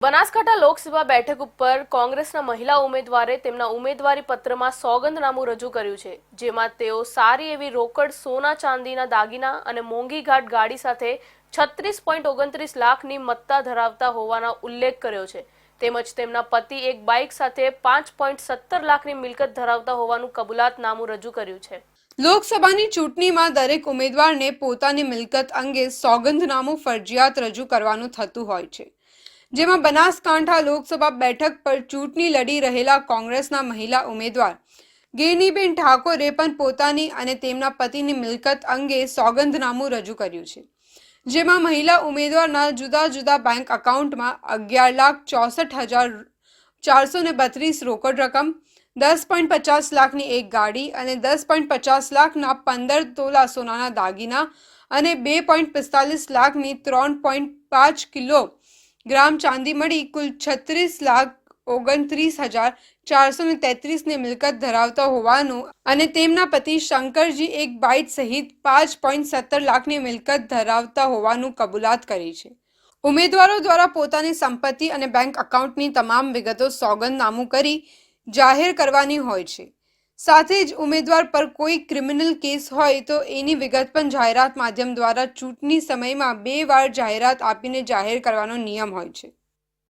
બનાસકાંઠા લોકસભા બેઠક ઉપર કોંગ્રેસના મહિલા ઉમેદવારે તેમના ઉમેદવારી પત્રમાં સોગંદનામું રજૂ કર્યું છે, જેમાં તેઓ સારી એવી રોકડ સોના ચાંદીના દાગીના અને મોંઘીઘાટ ગાડી સાથે છત્રીસ પોઈન્ટ ઓગણત્રીસ લાખની મત્તા ધરાવતા હોવાનો ઉલ્લેખ કર્યો છે. તેમજ તેમના પતિ એક બાઇક સાથે પાંચ પોઈન્ટ સત્તર લાખની મિલકત ધરાવતા હોવાનું કબૂલાતનામું રજૂ કર્યું છે. લોકસભાની ચૂંટણીમાં દરેક ઉમેદવારને પોતાની મિલકત અંગે સોગંદનામું ફરજિયાત રજૂ કરવાનું થતું હોય છે. જેમાં બનાસકાંઠા લોકસભા બેઠક પર ચૂંટણી લડી રહેલા કોંગ્રેસના મહિલા ઉમેદવાર ગેનીબેન ઠાકોરે પણ પોતાની અને તેમના પતિની મિલકત અંગે સોગંદનામું રજૂ કર્યું છે. જેમાં મહિલા ઉમેદવારના જુદા જુદા બેંક એકાઉન્ટમાં અગિયાર લાખ ચોસઠ હજાર ચારસો ને બત્રીસ રોકડ રકમ, દસ પોઈન્ટ પચાસ લાખની એક ગાડી અને દસ પોઈન્ટ પચાસ લાખના પંદર તોલા સોનાના દાગીના અને બે પોઈન્ટ પિસ્તાલીસ લાખની ત્રણ પોઈન્ટ પાંચ કિલો ગ્રામ ચાંદી મળી કુલ છત્રીસ લાખ ઓગણત્રીસ હજાર ચારસો ને તેત્રીસની મિલકત ધરાવતા હોવાનું અને તેમના પતિ શંકરજી એક બાઇટ સહિત પાંચ પોઈન્ટ સત્તર લાખની મિલકત ધરાવતા હોવાનું કબૂલાત કરી છે ઉમેદવારો દ્વારા પોતાની સંપત્તિ અને બેંક એકાઉન્ટની તમામ વિગતો સોગંદનામું કરી જાહેર કરવાની હોય છે સાથે જ ઉમેદવાર પર કોઈ ક્રિમિનલ કેસ હોય તો એની વિગત પણ જાહેરાત માધ્યમ દ્વારા ચૂંટણી સમયમાં બે વાર જાહેરાત આપીને જાહેર કરવાનો નિયમ હોય છે.